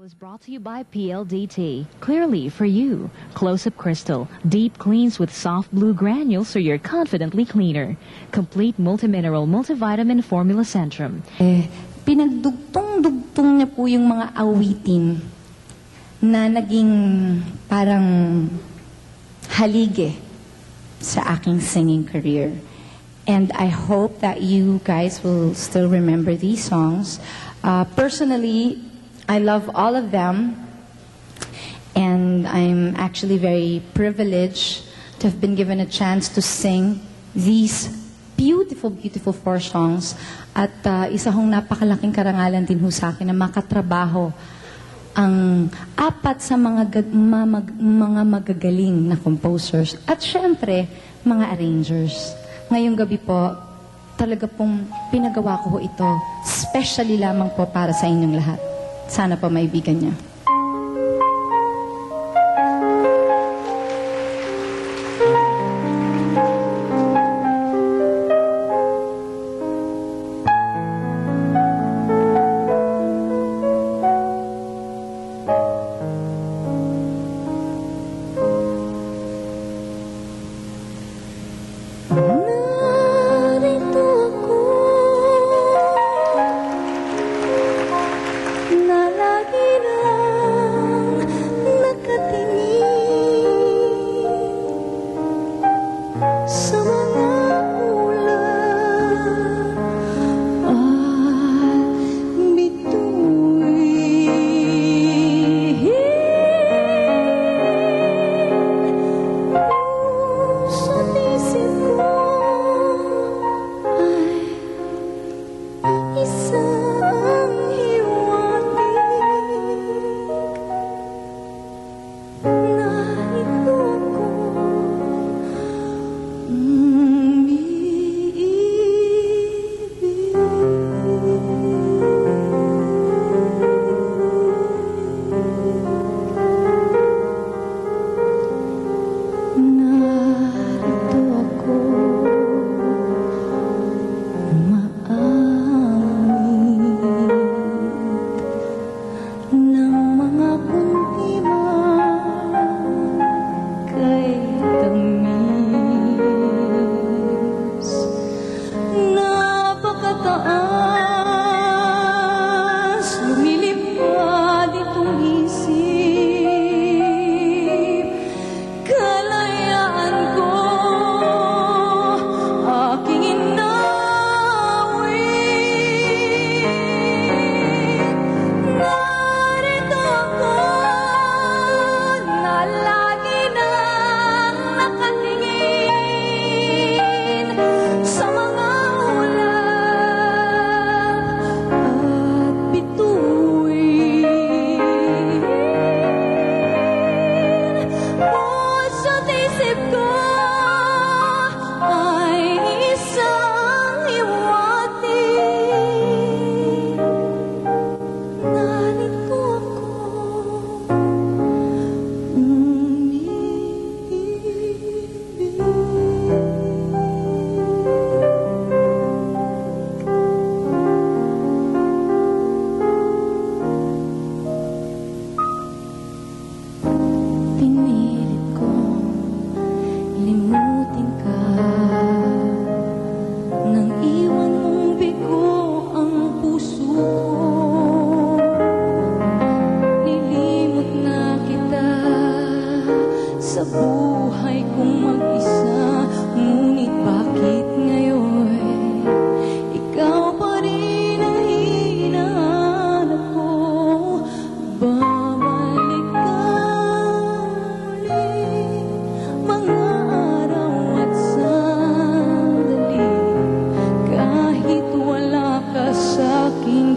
is brought to you by PLDT. Clearly for you. Close-up crystal. Deep cleans with soft blue granules so you're confidently cleaner. Complete multimineral multivitamin formula centrum. Eh, pinagdugtong-dugtong niya po yung mga awitin na naging parang halige sa aking singing career. And I hope that you guys will still remember these songs. Uh, personally, I love all of them. And I'm actually very privileged to have been given a chance to sing these beautiful, beautiful four songs. At uh, isa hong napakalaking karangalan din ho sa akin na makatrabaho ang apat sa mga, gag- mamag- mga magagaling na composers. At syempre, mga arrangers. Ngayong gabi po, talaga pong pinagawa ko ito, specially lamang po para sa inyong lahat. Sana po maibigan niya.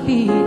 feet.